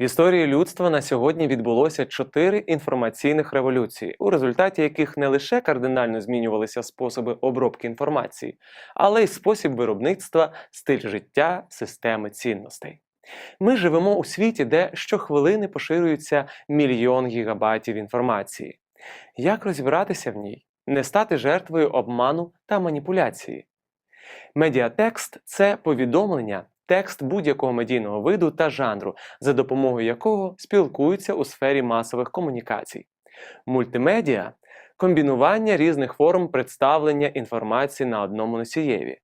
В історії людства на сьогодні відбулося чотири інформаційних революції, у результаті яких не лише кардинально змінювалися способи обробки інформації, але й спосіб виробництва, стиль життя, системи цінностей. Ми живемо у світі, де щохвилини поширюється мільйон гігабайтів інформації. Як розібратися в ній, не стати жертвою обману та маніпуляції? Медіатекст це повідомлення, текст будь-якого медійного виду та жанру, за допомогою якого спілкуються у сфері масових комунікацій. Мультимедіа комбінування різних форм представлення інформації на одному носієві.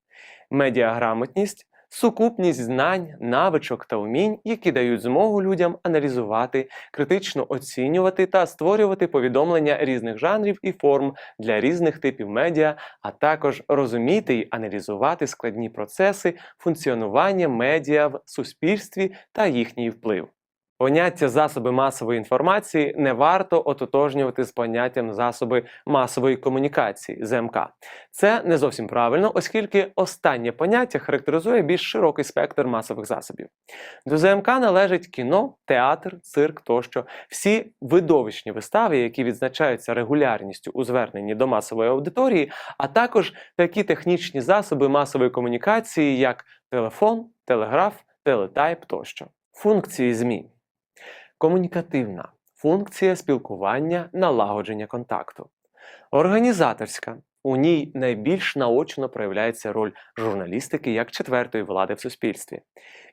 Медіаграмотність сукупність знань, навичок та умінь, які дають змогу людям аналізувати, критично оцінювати та створювати повідомлення різних жанрів і форм для різних типів медіа, а також розуміти й аналізувати складні процеси функціонування медіа в суспільстві та їхній вплив. Поняття засоби масової інформації не варто ототожнювати з поняттям засоби масової комунікації ЗМК. Це не зовсім правильно, оскільки останнє поняття характеризує більш широкий спектр масових засобів. До ЗМК належить кіно, театр, цирк тощо всі видовищні вистави, які відзначаються регулярністю у зверненні до масової аудиторії, а також такі технічні засоби масової комунікації, як телефон, телеграф, телетайп тощо. Функції ЗМІ комунікативна функція спілкування, налагодження контакту, організаторська. У ній найбільш наочно проявляється роль журналістики як четвертої влади в суспільстві,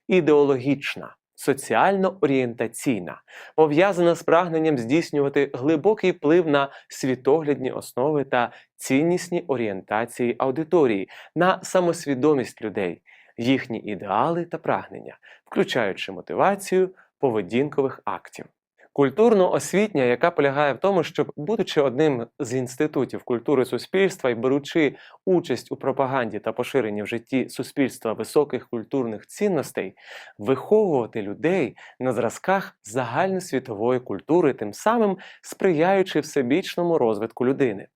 ідеологічна, соціально орієнтаційна, пов'язана з прагненням здійснювати глибокий вплив на світоглядні основи та ціннісні орієнтації аудиторії, на самосвідомість людей, їхні ідеали та прагнення, включаючи мотивацію поведінкових актів. Культурно-освітня, яка полягає в тому, щоб, будучи одним з інститутів культури суспільства і беручи участь у пропаганді та поширенні в житті суспільства високих культурних цінностей, виховувати людей на зразках загальносвітової культури, тим самим сприяючи всебічному розвитку людини.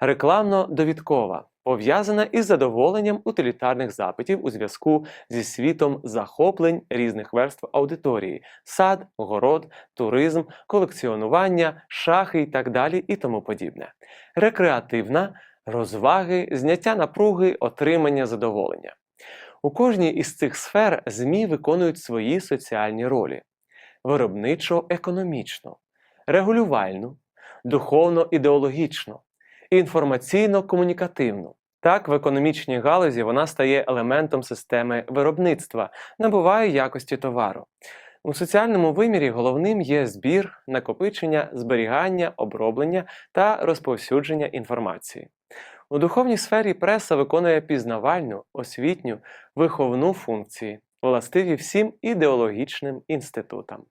Рекламно-довідкова пов'язана із задоволенням утилітарних запитів у зв'язку зі світом захоплень різних верств аудиторії: сад, город, туризм, колекціонування, шахи і так далі і тому подібне. Рекреативна розваги, зняття напруги, отримання задоволення. У кожній із цих сфер ЗМІ виконують свої соціальні ролі: виробничо-економічну, регулювальну, духовно-ідеологічну, інформаційно-комунікативну. Так, в економічній галузі вона стає елементом системи виробництва, набуває якості товару. У соціальному вимірі головним є збір, накопичення, зберігання, оброблення та розповсюдження інформації. У духовній сфері преса виконує пізнавальну, освітню, виховну функції, властиві всім ідеологічним інститутам.